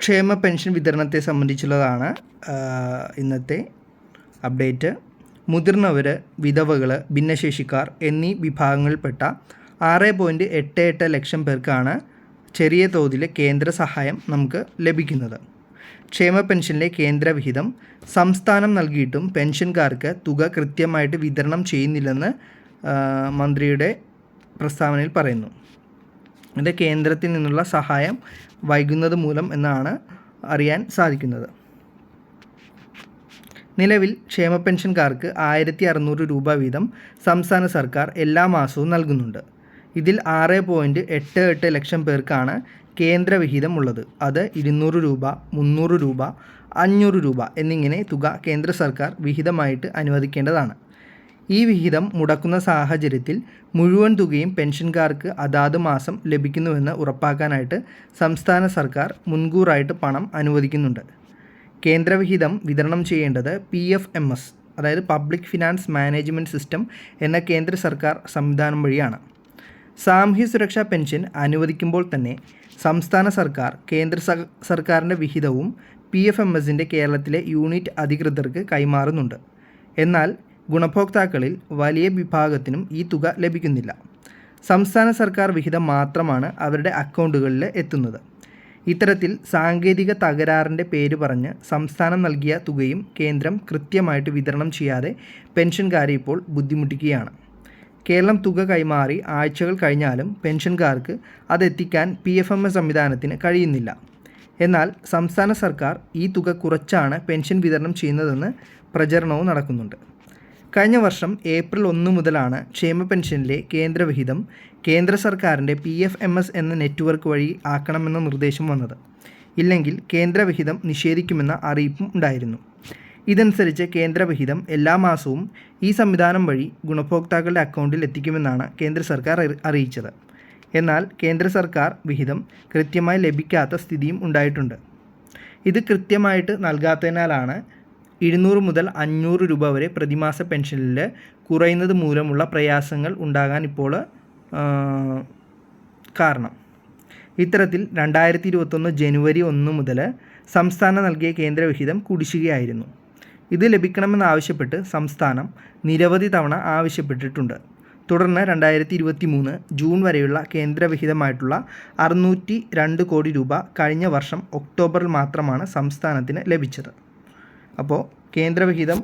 ക്ഷേമ പെൻഷൻ വിതരണത്തെ സംബന്ധിച്ചുള്ളതാണ് ഇന്നത്തെ അപ്ഡേറ്റ്. മുതിർന്നവർ വിധവകൾ ഭിന്നശേഷിക്കാർ എന്നീ വിഭാഗങ്ങളിൽപ്പെട്ട ആറ് പോയിന്റ് എട്ട് എട്ട് ലക്ഷം പേർക്കാണ് ചെറിയ തോതിൽ കേന്ദ്ര സഹായം നമുക്ക് ലഭിക്കുന്നത്. ക്ഷേമ പെൻഷനിലെ കേന്ദ്ര വിഹിതം സംസ്ഥാനം നൽകിയിട്ടും പെൻഷൻകാർക്ക് തുക കൃത്യമായിട്ട് വിതരണം ചെയ്യുന്നില്ലെന്ന് മന്ത്രിയുടെ പ്രസ്താവനയിൽ പറയുന്നു. ഇത് കേന്ദ്രത്തിൽ നിന്നുള്ള സഹായം വൈകുന്നത് മൂലം എന്നാണ് അറിയാൻ സാധിക്കുന്നത്. നിലവിൽ ക്ഷേമ പെൻഷൻകാർക്ക് ആയിരത്തി അറുന്നൂറ് രൂപ വീതം സംസ്ഥാന സർക്കാർ എല്ലാ മാസവും നൽകുന്നുണ്ട്. ഇതിൽ ആറ് പോയിന്റ് എട്ട് എട്ട് ലക്ഷം പേർക്കാണ് കേന്ദ്ര വിഹിതം ഉള്ളത്. അത് ഇരുന്നൂറ് രൂപ മുന്നൂറ് രൂപ അഞ്ഞൂറ് രൂപ എന്നിങ്ങനെ തുക കേന്ദ്ര സർക്കാർ വിഹിതമായിട്ട് അനുവദിക്കേണ്ടതാണ്. ഈ വിഹിതം മുടക്കുന്ന സാഹചര്യത്തിൽ മുഴുവൻ തുകയും പെൻഷൻകാർക്ക് അതാത് മാസം ലഭിക്കുന്നുവെന്ന് ഉറപ്പാക്കാനായിട്ട് സംസ്ഥാന സർക്കാർ മുൻകൂറായിട്ട് പണം അനുവദിക്കുന്നുണ്ട്. കേന്ദ്രവിഹിതം വിതരണം ചെയ്യേണ്ടത് പി എഫ് എം എസ് അതായത് പബ്ലിക് ഫിനാൻസ് മാനേജ്മെന്റ് സിസ്റ്റം എന്ന കേന്ദ്ര സർക്കാർ സംവിധാനം വഴിയാണ്. സാമൂഹ്യ സുരക്ഷാ പെൻഷൻ അനുവദിക്കുമ്പോൾ തന്നെ സംസ്ഥാന സർക്കാർ കേന്ദ്ര സർക്കാരിന്റെ വിഹിതവും പി എഫ് എം എസിന്റെ കേരളത്തിലെ യൂണിറ്റ് അധികൃതർക്ക് കൈമാറുന്നുണ്ട്. എന്നാൽ ഗുണഭോക്താക്കളിൽ വലിയ വിഭാഗത്തിനും ഈ തുക ലഭിക്കുന്നില്ല. സംസ്ഥാന സർക്കാർ വിഹിതം മാത്രമാണ് അവരുടെ അക്കൗണ്ടുകളിൽ എത്തുന്നത്. ഇത്തരത്തിൽ സാങ്കേതിക തകരാറിന്റെ പേര് പറഞ്ഞ് സംസ്ഥാനം നൽകിയ തുകയും കേന്ദ്രം കൃത്യമായിട്ട് വിതരണം ചെയ്യാതെ പെൻഷൻകാരെ ഇപ്പോൾ ബുദ്ധിമുട്ടിക്കുകയാണ്. കേരളം തുക കൈമാറി ആഴ്ചകൾ കഴിഞ്ഞാലും പെൻഷൻകാർക്ക് അതെത്തിക്കാൻ പി എഫ് എം എസ് സംവിധാനത്തിന് കഴിയുന്നില്ല. എന്നാൽ സംസ്ഥാന സർക്കാർ ഈ തുക കുറച്ചാണ് പെൻഷൻ വിതരണം ചെയ്യുന്നതെന്ന് പ്രചരണവും നടക്കുന്നുണ്ട്. കഴിഞ്ഞ വർഷം ഏപ്രിൽ ഒന്ന് മുതലാണ് ക്ഷേമ പെൻഷനിലെ കേന്ദ്രവിഹിതം കേന്ദ്ര സർക്കാരിന്റെ പി എഫ് എം എസ് എന്ന നെറ്റ്വർക്ക് വഴി ആക്കണമെന്ന നിർദ്ദേശം വന്നത്. ഇല്ലെങ്കിൽ കേന്ദ്രവിഹിതം നിഷേധിക്കുമെന്ന അറിയിപ്പും ഉണ്ടായിരുന്നു. ഇതനുസരിച്ച് കേന്ദ്രവിഹിതം എല്ലാ മാസവും ഈ സംവിധാനം വഴി ഗുണഭോക്താക്കളുടെ അക്കൗണ്ടിൽ എത്തിക്കുമെന്നാണ് കേന്ദ്ര സർക്കാർ അറിയിച്ചത്. എന്നാൽ കേന്ദ്ര സർക്കാർ വിഹിതം കൃത്യമായി ലഭിക്കാത്ത സ്ഥിതിയും ഉണ്ടായിട്ടുണ്ട്. ഇത് കൃത്യമായിട്ട് നൽകാത്തതിനാലാണ് ഇരുന്നൂറ് മുതൽ അഞ്ഞൂറ് രൂപ വരെ പ്രതിമാസ പെൻഷനിൽ കുറയുന്നത് മൂലമുള്ള പ്രയാസങ്ങൾ ഉണ്ടാകാൻ ഇപ്പോൾ കാരണം. ഇത്തരത്തിൽ രണ്ടായിരത്തി ഇരുപത്തൊന്ന് ജനുവരി ഒന്ന് മുതൽ സംസ്ഥാനം നൽകിയ കേന്ദ്രവിഹിതം കുടിശ്ശികയായിരുന്നു. ഇത് ലഭിക്കണമെന്നാവശ്യപ്പെട്ട് സംസ്ഥാനം നിരവധി തവണ ആവശ്യപ്പെട്ടിട്ടുണ്ട്. തുടർന്ന് രണ്ടായിരത്തി ഇരുപത്തി മൂന്ന് ജൂൺ വരെയുള്ള കേന്ദ്രവിഹിതമായിട്ടുള്ള അറുന്നൂറ്റി രണ്ട് കോടി രൂപ കഴിഞ്ഞ വർഷം ഒക്ടോബറിൽ മാത്രമാണ് സംസ്ഥാനത്തിന് ലഭിച്ചത്. അപ്പോൾ കേന്ദ്രവിഹിതം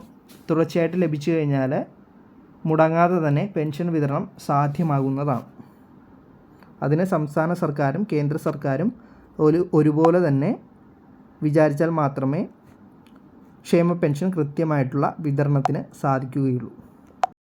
തുടർച്ചയായിട്ട് ലഭിച്ചു കഴിഞ്ഞാൽ മുടങ്ങാതെ തന്നെ പെൻഷൻ വിതരണം സാധ്യമാകുന്നതാണ്. അതിന് സംസ്ഥാന സർക്കാരും കേന്ദ്ര സർക്കാരും ഒരു ഒരുപോലെ തന്നെ വിചാരിച്ചാൽ മാത്രമേ ക്ഷേമ പെൻഷൻ കൃത്യമായിട്ടുള്ള വിതരണത്തിന് സാധിക്കുകയുള്ളൂ.